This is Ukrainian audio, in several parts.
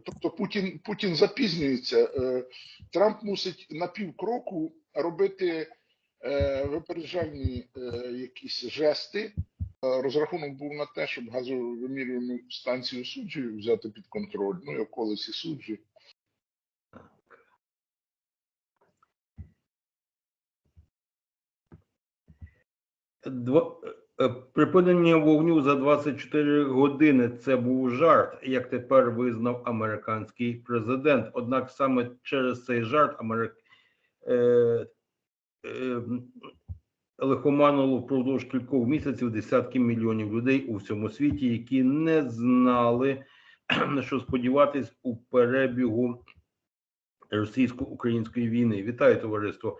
Тобто Путін, Путін запізнюється. Е, Трамп мусить на півкроку робити е, випереджальні е, якісь жести. Розрахунок був на те, щоб газовимірювальну станцію суджі взяти під контроль, ну і околиці суджі. Дво... е, Припинення вогню за 24 години це був жарт, як тепер визнав американський президент. Однак саме через цей жарт Америк... е... Е... лихоманило впродовж кількох місяців десятки мільйонів людей у всьому світі, які не знали на що сподіватись у перебігу російсько-української війни. Вітаю товариство!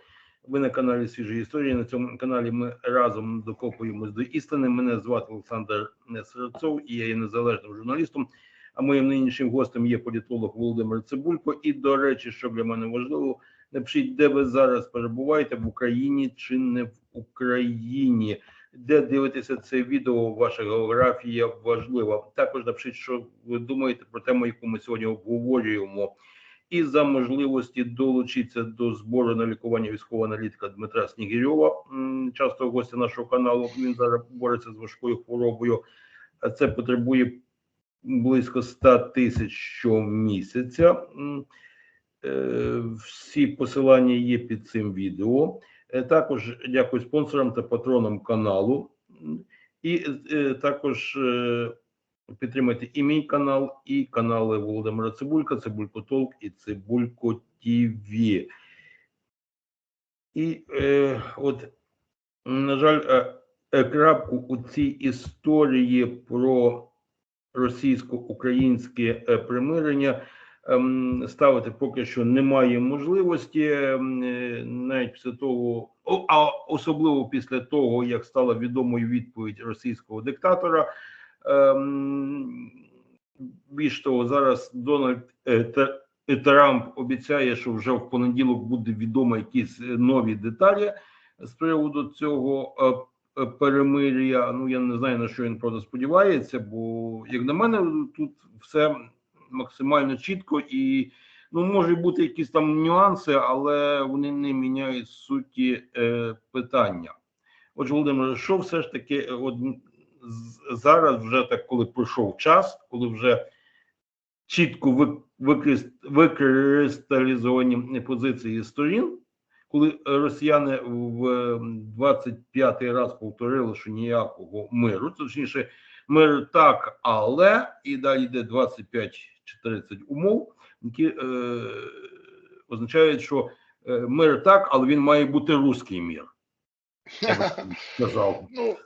Ви на каналі Свіжі історії. На цьому каналі ми разом докопуємось до істини. Мене звати Олександр Серцов і я є незалежним журналістом. А моїм нинішнім гостем є політолог Володимир Цибулько. І, до речі, що для мене важливо, напишіть, де ви зараз перебуваєте в Україні чи не в Україні. Де дивитеся це відео, ваша географія важлива. Також напишіть, що ви думаєте про тему, яку ми сьогодні обговорюємо і за можливості долучитися до збору на лікування військового аналітика Дмитра Снігирьова, часто гостя нашого каналу. Він зараз бореться з важкою хворобою. Це потребує близько 100 тисяч щомісяця. Е, Всі посилання є під цим відео. Е, Також дякую спонсорам та патронам каналу. І е, також Підтримайте і мій канал, і канали Володимира Цибулька, Цибулько Толк і Цибулько ТВ. І е, от, на жаль, е, е, крапку у цій історії про російсько-українське е, примирення ем, ставити поки що немає можливості, ем, е, навіть після того, а особливо після того, як стала відомою відповідь російського диктатора. Ем, Більш того, зараз Дональд е, е, Трамп обіцяє, що вже в понеділок буде відомо якісь е, нові деталі з приводу цього перемир'я. Ну я не знаю на що він правда сподівається, бо як на мене, тут все максимально чітко і ну може бути якісь там нюанси, але вони не міняють суті питання. Отже, Володимир, що все ж таки, от зараз, вже так, коли пройшов час, коли вже чітко ви- викрис- викристалізовані позиції сторін, коли росіяни в е, 25-й раз повторили, що ніякого миру, точніше, мир так, але і далі йде 25 чи 30 умов, які е, означають, що е, мир так, але він має бути руський мір. Я сказав. Ну,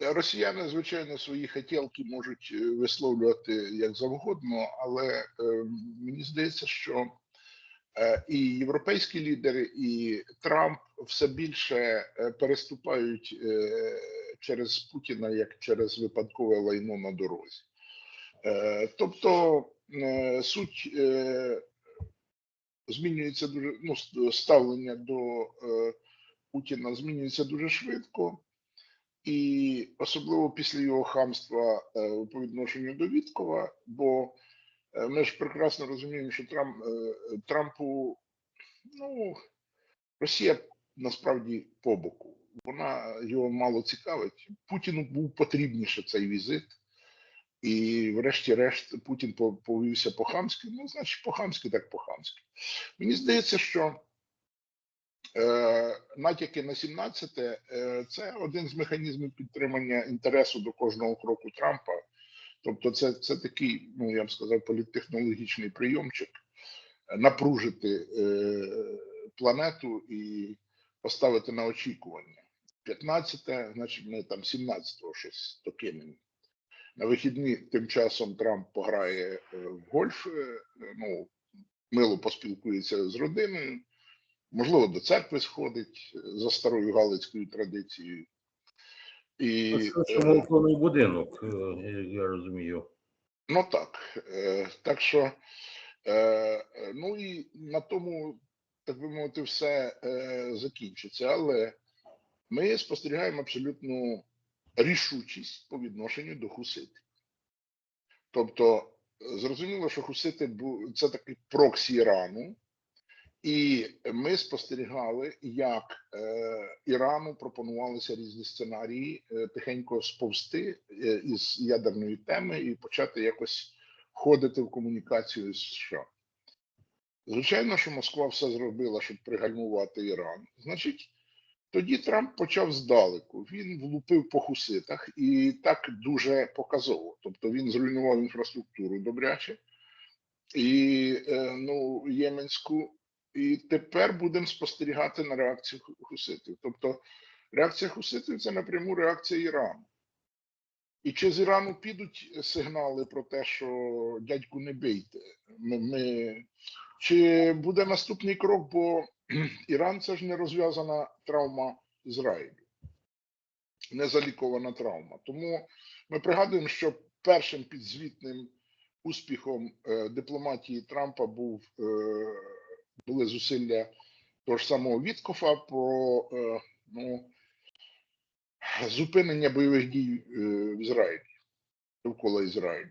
росіяни, звичайно, свої хотілки можуть е, висловлювати як завгодно, але е, мені здається, що е, і європейські лідери, і Трамп все більше е, переступають е, через Путіна як через випадкове лайно на дорозі. Е, тобто е, суть е, змінюється дуже ну, ставлення до е, Путіна змінюється дуже швидко. І особливо після його хамства е, по відношенню до Віткова, бо е, ми ж прекрасно розуміємо, що Трамп, е, Трампу, ну, Росія насправді по боку. Вона його мало цікавить. Путіну був потрібніше цей візит. І, врешті-решт, Путін повівся по-хамськи. Ну, значить, по-хамськи, так по-хамськи. Мені здається, що натяки на 17 е, це один з механізмів підтримання інтересу до кожного кроку Трампа. Тобто, це, це такий, ну я б сказав, політтехнологічний прийомчик е, напружити е, планету і поставити на очікування. 15, значить, ми там 17-го щось докинемо. На вихідні тим часом Трамп пограє е, в гольф, е, ну, мило поспілкується з родиною. Можливо, до церкви сходить е, за старою галицькою традицією. І, Це е, молитовний будинок, е, я- розумію. ну так. Так що, ну і на тому, так би мовити, все закінчиться. Але ми спостерігаємо абсолютну рішучість по відношенню до хуситів. Тобто зрозуміло, що хусити це такий проксі Ірану, і ми спостерігали, як е, Ірану пропонувалися різні сценарії е, тихенько сповзти е, із ядерної теми і почати якось входити в комунікацію з США. Звичайно, що Москва все зробила, щоб пригальмувати Іран. Значить, тоді Трамп почав здалеку. Він влупив по хуситах і так дуже показово. Тобто він зруйнував інфраструктуру добряче і е, ну, єменську. І тепер будемо спостерігати на реакцію ху- хуситів. Тобто реакція хуситів це напряму реакція Ірану. І чи з Ірану підуть сигнали про те, що дядьку не бийте? Ми, ми... Чи буде наступний крок, бо Іран це ж не розв'язана травма Ізраїлю, не залікована травма. Тому ми пригадуємо, що першим підзвітним успіхом е, дипломатії Трампа був е, були зусилля того ж самого Віткофа про е, ну, зупинення бойових дій е, в Ізраїлі довкола Ізраїлю.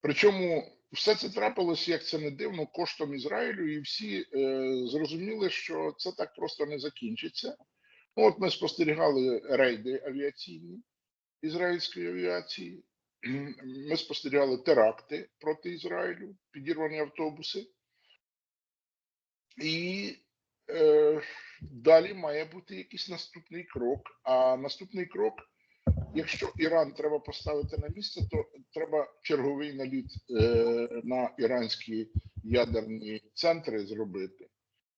Причому все це трапилось, як це не дивно, коштом Ізраїлю, і всі е, зрозуміли, що це так просто не закінчиться. Ну, от ми спостерігали рейди авіаційні ізраїльської авіації. Ми спостерігали теракти проти Ізраїлю, підірвані автобуси. І е, далі має бути якийсь наступний крок. А наступний крок, якщо Іран треба поставити на місце, то треба черговий наліт е, на іранські ядерні центри зробити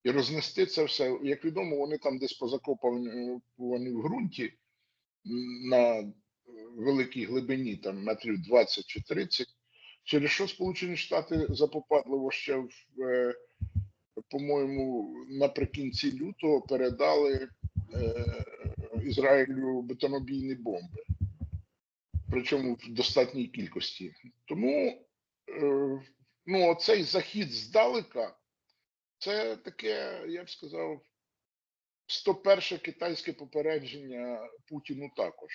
і рознести це все. Як відомо, вони там десь позакопані в ґрунті на великій глибині, там метрів 20 чи 30, через що Сполучені Штати запопадливо ще в, е, по-моєму, наприкінці лютого передали е, Ізраїлю бетонобійні бомби, причому в достатній кількості. Тому е, ну, оцей захід здалека, це таке, я б сказав, 101 китайське попередження Путіну також.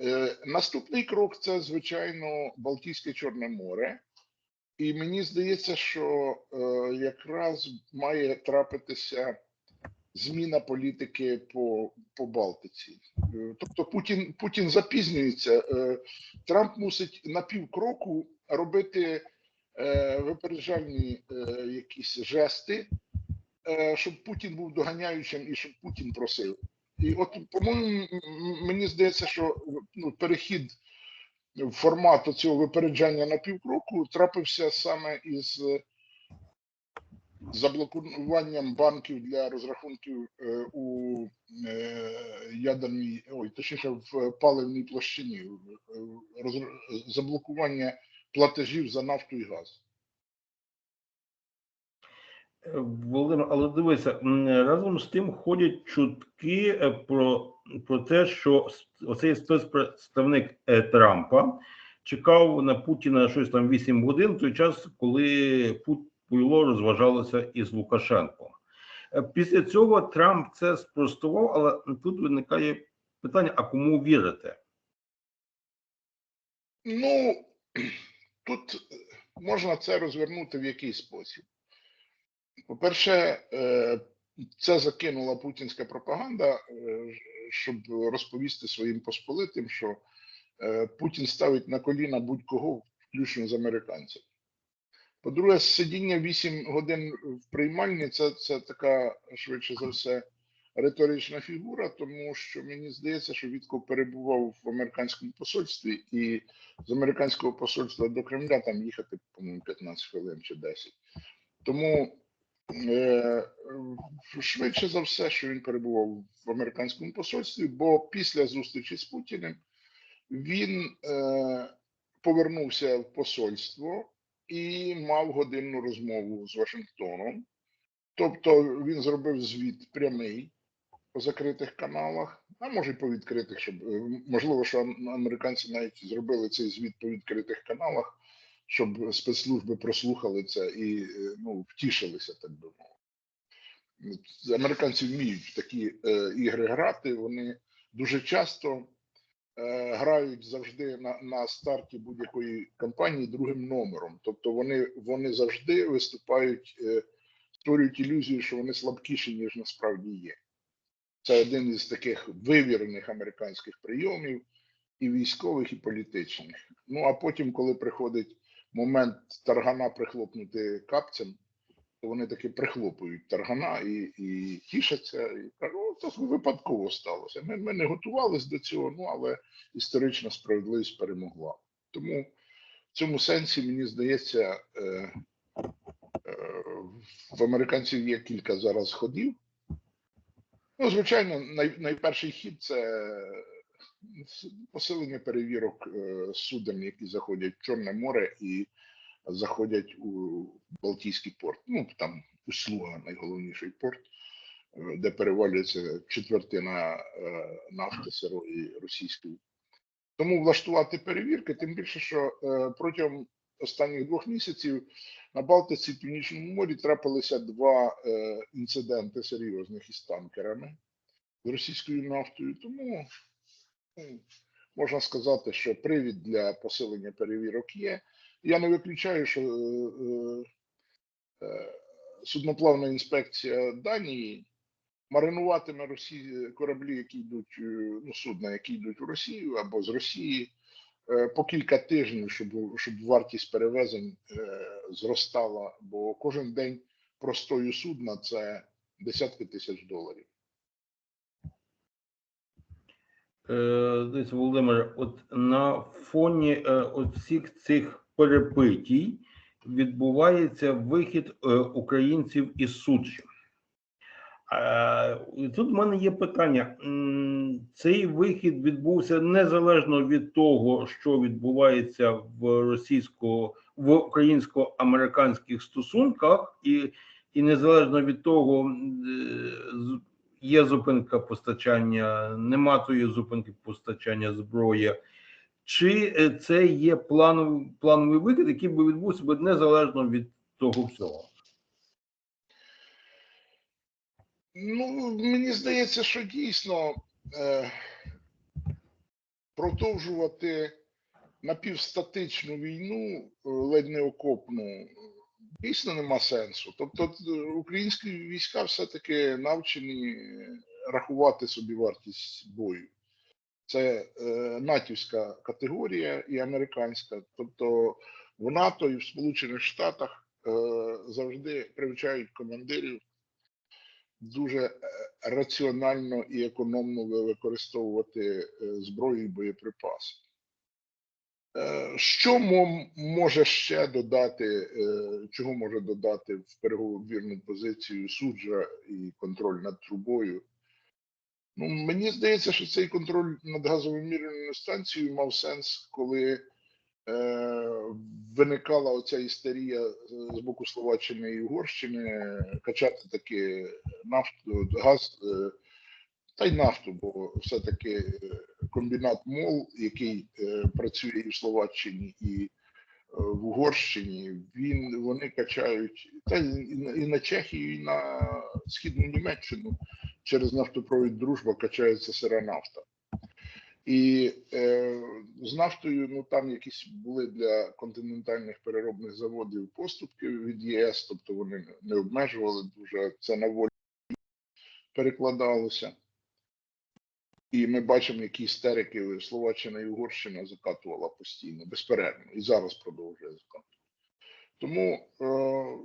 Е, наступний крок це, звичайно, Балтійське Чорне море. І мені здається, що е, якраз має трапитися зміна політики по, по Балтиці. Е, тобто Путін, Путін запізнюється. Е, Трамп мусить на півкроку робити е, випереджальні е, якісь жести, е, щоб Путін був доганяючим і щоб Путін просив. І от, по-моєму, мені здається, що ну, перехід формату цього випереджання на півкроку трапився саме із е, заблокуванням банків для розрахунків е, у е, ядерній, ой, точніше в паливній площині, заблокування платежів за нафту і газ. Володимир, але дивися, разом з тим ходять чутки е, про, про те, що оцей спецпредставник е, Трампа чекав на Путіна щось там 8 годин, в той час, коли Пуйло розважалося із Лукашенком. Е, Після цього Трамп це спростував, але тут виникає питання: а кому вірити? Ну, тут можна це розвернути в який спосіб. По-перше, е, це закинула путінська пропаганда, е, щоб розповісти своїм посполитим, що е, Путін ставить на коліна будь-кого, включно з американців. По-друге, сидіння 8 годин в приймальні це, це така, швидше за все, риторична фігура, тому що мені здається, що Вітков перебував в американському посольстві, і з американського посольства до Кремля там їхати, по-моєму, 15 хвилин чи 10. Тому швидше за все, що він перебував в американському посольстві, бо після зустрічі з Путіним він е, повернувся в посольство і мав годинну розмову з Вашингтоном. Тобто він зробив звіт прямий по закритих каналах, а може й по відкритих, щоб е, можливо, що американці навіть зробили цей звіт по відкритих каналах, щоб спецслужби прослухали це і е, ну, втішилися, так би мовити. Американці вміють такі е, ігри грати. Вони дуже часто е, грають завжди на, на старті будь-якої кампанії другим номером. Тобто вони, вони завжди виступають, е, створюють ілюзію, що вони слабкіші, ніж насправді є. Це один із таких вивірених американських прийомів, і військових, і політичних. Ну а потім, коли приходить момент таргана прихлопнути капцем, то вони таки прихлопують таргана і, і тішаться, і кажуть, о, це випадково сталося. Ми, ми не готувалися до цього, ну але історична справедливість перемогла. Тому в цьому сенсі мені здається, е, е, в американців є кілька зараз ходів. Ну, звичайно, най, найперший хід це посилення перевірок е, суден, які заходять в Чорне море і заходять у Балтійський порт. Ну там услуга найголовніший порт, е, де перевалюється четвертина е, нафти сирої російської. Тому влаштувати перевірки, тим більше, що протягом останніх двох місяців на Балтиці і Північному морі трапилися два інциденти серйозних із танкерами з російською нафтою. Тому можна сказати, що привід для посилення перевірок є. Я не виключаю, що е, е, судноплавна інспекція Данії маринуватиме Росії кораблі, які йдуть, е, ну, судна, які йдуть у Росію або з Росії е, по кілька тижнів, щоб, щоб вартість перевезень е, зростала, бо кожен день простою судна це десятки тисяч доларів. Дивіться, Володимир, от на фоні е, от всіх цих перепитій відбувається вихід е, українців із суджі. Е, Тут в мене є питання. Цей вихід відбувся незалежно від того, що відбувається в російсько в українсько-американських стосунках, і, і незалежно від того, е, є зупинка постачання, нема тої зупинки постачання зброї. Чи е, це є плановий, плановий вихід, який би відбувся би незалежно від того всього? Ну, мені здається, що дійсно е, продовжувати напівстатичну війну, е, ледь не окопну, дійсно нема сенсу. Тобто українські війська все-таки навчені рахувати собі вартість бою. Це е, натівська категорія і американська. Тобто в НАТО і в Сполучених Штатах е, завжди привчають командирів дуже е, раціонально і економно використовувати е, зброю і боєприпаси. Е, Що може ще додати, е, чого може додати в переговірну позицію суджа і контроль над трубою? Ну, мені здається, що цей контроль над газовимірювальною станцією мав сенс, коли е, виникала оця істерія з- з боку Словаччини і Угорщини е, качати таки нафту, газ е, та й нафту, бо все-таки е, комбінат МОЛ, який е, працює і в Словаччині, і е, в Угорщині, він вони качають та і на- Чехію, і на східну Німеччину через нафтопровід Дружба качається сира нафта. І е, з нафтою, ну там якісь були для континентальних переробних заводів поступки від ЄС, тобто вони не обмежували дуже це на волі перекладалося. І ми бачимо, які істерики Словаччина і Угорщина закатувала постійно, безперервно, і зараз продовжує закатувати. Тому е,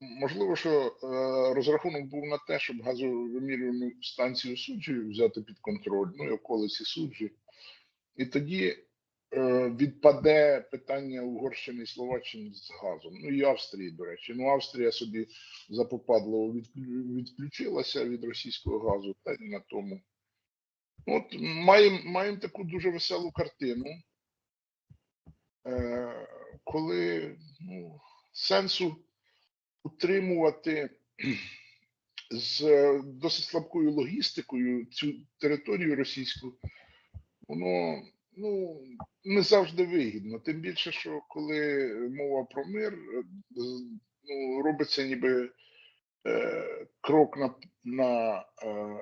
можливо, що е, розрахунок був на те, щоб газовимірювальну станцію суджі взяти під контроль, ну і околиці суджі. І тоді е, відпаде питання Угорщини і Словаччини з газом. Ну і Австрії, до речі. Ну, Австрія собі запопадливо відключилася від російського газу, та й на тому. От маємо маємо таку дуже веселу картину, е, коли ну, сенсу утримувати з досить слабкою логістикою цю територію російську, воно ну, не завжди вигідно. Тим більше, що коли мова про мир, ну, робиться ніби е, крок на, на е,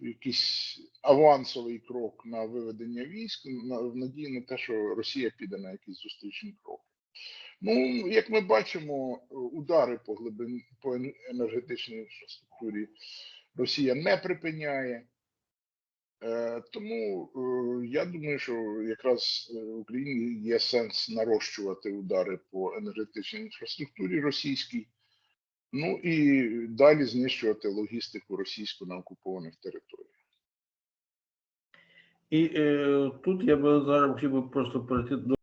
якийсь авансовий крок на виведення військ, в надії на те, що Росія піде на якісь зустрічні кроки. Ну, як ми бачимо, удари по глибин по енергетичній інфраструктурі Росія не припиняє. Е, Тому е, я думаю, що якраз е, Україні є сенс нарощувати удари по енергетичній інфраструктурі російській, ну і далі знищувати логістику російську на окупованих територіях. І е, тут я би зараз хотів би просто перейти до